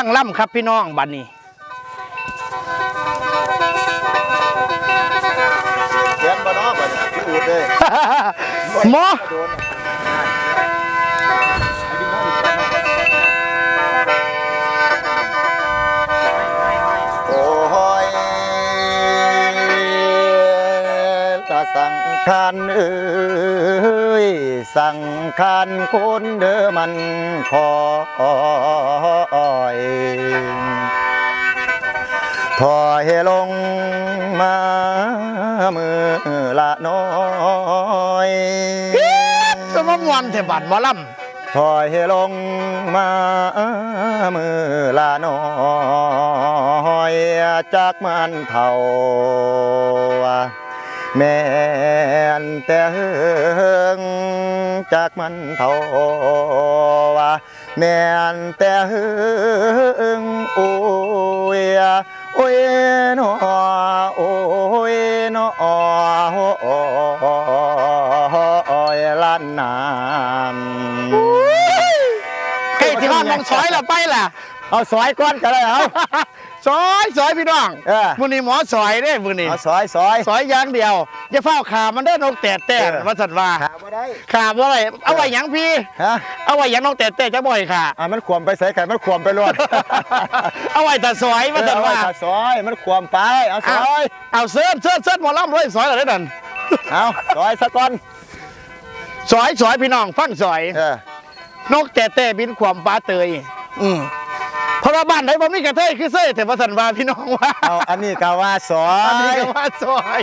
ตั้งล่ำครับพี่น้องบัดนี้เขียนบ่เนาะบัดนี้พี่อูดเลยหมอโดนโอ้ยตาสังขารเอ้ยสัง ขารคนเด้อมันคอยถอยลงมามือละน้อยสมมวนเทบัดหมอลถอยลงมามือละน้อยจากมันเท่า แม่นแต่เฮงจากมันเท่าแม่นแต่เฮงโอ้ยโอ้ยนอโอ้ยนอโอ้ยล้านน้ำำใกล้ที่บ้านมองซอยและไปล่ะ เอาซอยก้อนก็ได้เอา ซอยซอยพี่น้องเออ มือนี้หมอซอยเด้มือนี้เอาซอยซอยซอยอย่างเดียวอย่าเฝ้าขามันได้อนกแต่แต่เออว่าสัตว์ว่าขาบ่ได้ขาบ่อะไรเอาไว้หยังพี่ ฮะเอาไว้หยังนกแต่แต่จะบ่อยค่ะ อะมันขวมไปใส่ไข่มันขวมไปรวดเอาไว้แต่ซอยว่าสัตว์ว่าเออเอไซอยมันขวมไปเอาซเอาอยเอาเสื้อเสื้อเสื้อหมอลำเลยซอยอะไรนั่นเอาซอยสักก้อนซอยซอยพี่น้องฟังซอย เออนกแต่แต่บินความปลาเตย อืม เพราะว่าบ้านไหนบ่มีกระเทยคือเซ่แต่ว่าสันว่าพี่น้องว่าเอาอันนี้ก็ว่าซออันนี้ยก็ว่าซอย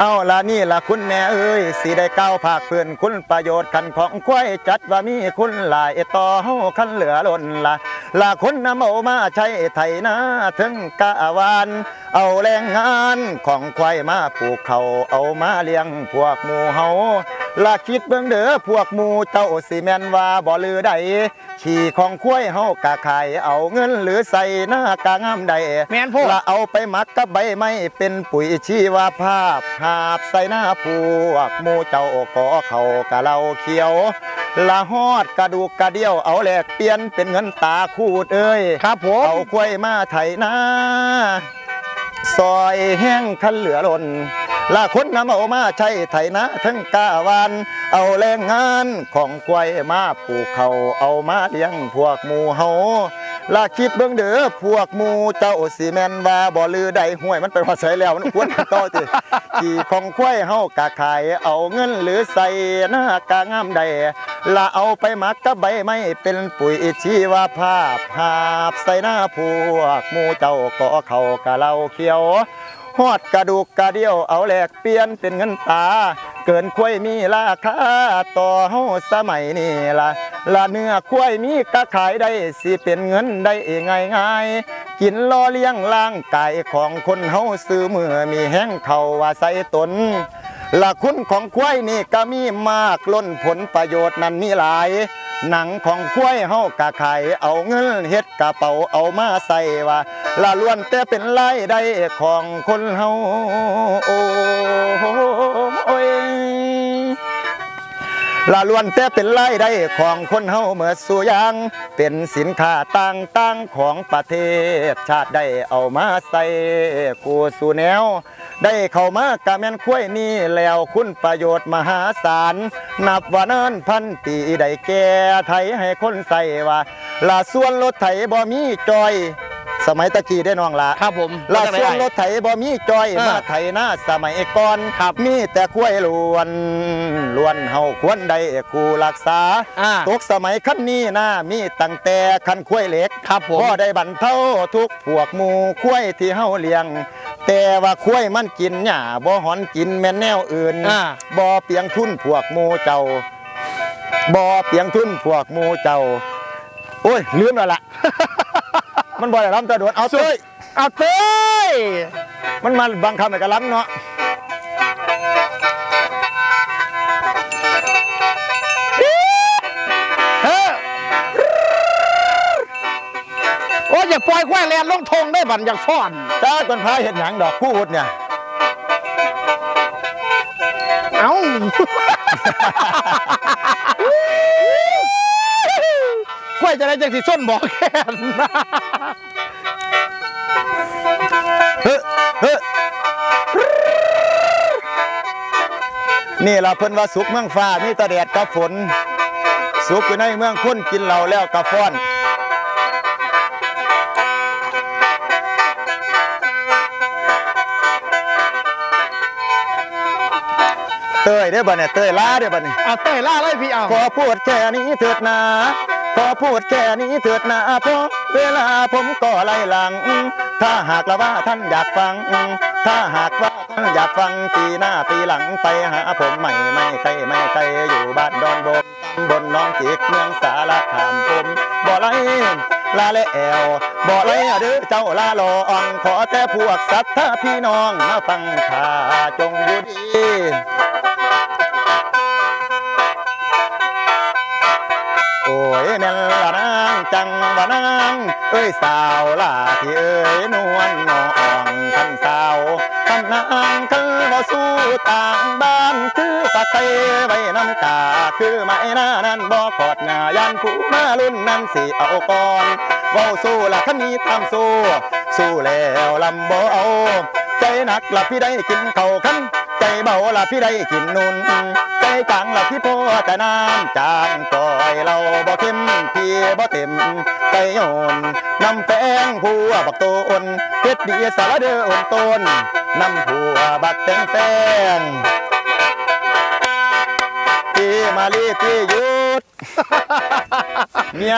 เอาละนี่ละคุณแม่เอ้ยสิได้ก้าวภาคเพื่อนคุณประโยชน์ขันของควายจัดว่ามีคุณหลายต่อเฮาคันเหลือล้นละละคุณนำเอามาใช้ไถนาถึงกะวานเอาแรงงานของควายมาปลูกเขาเอามาเลี้ยงพวกหมูเฮา ละคิดเบิ่งเด้อพวกหมูเจ้าสิแม่นว่าบ่ลือใดขี่ของควายเฮากะขายเอาเงินหรือใส่หน้ากะงามใดแม่นโพดละเอาไปหมักกับใบไม้เป็นปุ๋ยชีวภาพหาบใส่หน้าพวกหมูเจ้าก่อเขากะเราเขียวละฮอดกระดูกกระเดี่ยวเอาแลกเปลี่ยนเป็นเงินตาคูดเอ้ยครับผมเอากล้วยมาไถนาซอยแห้งคันเหลือล้น ละคนนำเอามาใช้ไถนาทั้งกาวันเอาแรงงานของกล้วยมาปลูกเขาเอามาเลี้ยงพวกหมูเฮาละคิดเบิ่งเด้อพวกหมูเจ้าสิแม่นว่าบ่ลือใดห้วยมันไปว่าใส่แล้วมันควรต่อติขี่ของกล้วยเฮากะขายเอาเงินหรือใส่หน้ากะงามใดละเอาไปหมักกับใบไม้เป็นปุ๋ยชีวภาพหาบใส่หน้าพวกหมูเจ้าก็เขากะเราเขียว หอดกระดูกกระเดี่ยวเอาแหลกเปลี่ยนเป็นเงินตา เกินควายมีราคาต่อเฮาสมัยนี้ละละเนื้อควายมีก็ขายได้สิเป็นเงินได้ง่ายง่ายๆกินล่อเลี้ยงร่างกายของคนเฮาซื้อมือมีแห้งเขาว่าใส่ตน ละคุณของควายนี่ก็มีมากล้นผลประโยชน์นั้นมีหลาย หนังของควายเฮากะไขเอาเงินเฮ็ดกระเป๋าเอามาใส่ว่าละล้วนแต่เป็นรายได้ของคนเฮาโอ้ยละล้วนแต่เป็นรายได้ของคนเฮาเมื่อสู่ยางเป็นสินค้าต่างๆของประเทศชาติได้เอามาใส่กูสู่แนว ได้เข้ามากะแม่นคุ้วยนี่แล้วคุณประโยชน์มหาศาล นับว่าเนินพันปีได้แก่ไทยให้คนใส่ว่าลาส่วนรถไถบ่มีจอย สมัยตะกี้ได้น้องละครับผมลาส่วนรถไถบ่มีจอยเออมาไถหน้าสมัยก่อนครับมีแต่คุ้วยล้วนล้วนเฮาควรได้คู่รักษาอ่าตกสมัยคันนี้นะมีตั้งแต่คันคุ้วยเหล็กครับผมพ่อได้บรรเทาทุกข์พวกหมูคุ้วยที่เฮาเลี้ยง แต่ว่าคุ้วยมันกินหญ้าบ่หอนกินแม่นแนวอื่นอ่า บ่เปียงทุนพวกหมูเจ้าบ่เปียงทุนพวกหมูเจ้า โอ้ยลืมแล้วล่ะ มันบ่ได้ล้ำตะโดดเอาสุดเต้ยเอาเต้ยมันมาบังคับให้กันล้ำเนาะ อยควายแลนลงทงได้บันอย่างฟ้อนจ้าเนพายเห็ดหยังดอกพูดเนี่ย เอ้า ควายจะได้จังสิส้นบอกแคนเฮ้อเฮ้อนี่เราเพิ่นว่าสุกเมืองฟ้ามีตะแดดกับฝน สุกอยู่ในเมืองพุ่นกินเหล่าแล้วกับฟ้อน เต้ยได้อบ่เนี่ยเต้ยลาได้อบ่เนี่ยเอาเต้ยล่าเลยพี่เอาขอพูดแค่นี้เถิดนาขอพูดแค่นี้เถิดนาเพราะเวลาผมก็ไล่หลัง ถ้าหากละว่าท่านอยากฟัง ถ้าหากว่าท่านอยากฟังปีหน้าปีหลังไปหาผมใหม่ไม่ไกลไม่ไกลอยู่บ้านดอนบกตำบลหน้องจิกเมืองสารคามผมบ่ไล่ลาและแอวบ่ไล่เด้อเจ้าลาลออ่อนขอแต่พวกสัตว์ถ้าพี่น้องมาฟังข่าจงอยู่ดี จังว่านางเอ้ยสาวล่ะที่เอ้ยนวลนออ่องคันสาวคันนางคันบ่สู้ต่างบ้านคือปะเตไว้น้ำตาคือไม้หน้านั้นบ่ขอดหน้ายันผู้มารุ่นนั้นสิเอาก่อนเว้าสู้ละคันนี้ตามสู้สู้แล้วลำบ่เอาใจหนักละพี่ได้กินเข้าวคัน ใจเบาละพี่ได้กินนุนใจจางละพี่พอแต่น้ำจางก่อยเราบ่เข้มพี่บ่เต็มใจโยนน้ำแป้งผัวบักโตนเฮ็ดดีสารเด้ออนต้นน้ำผัวบักแตงแฟงพี่มาลีพี่หยุดเมีย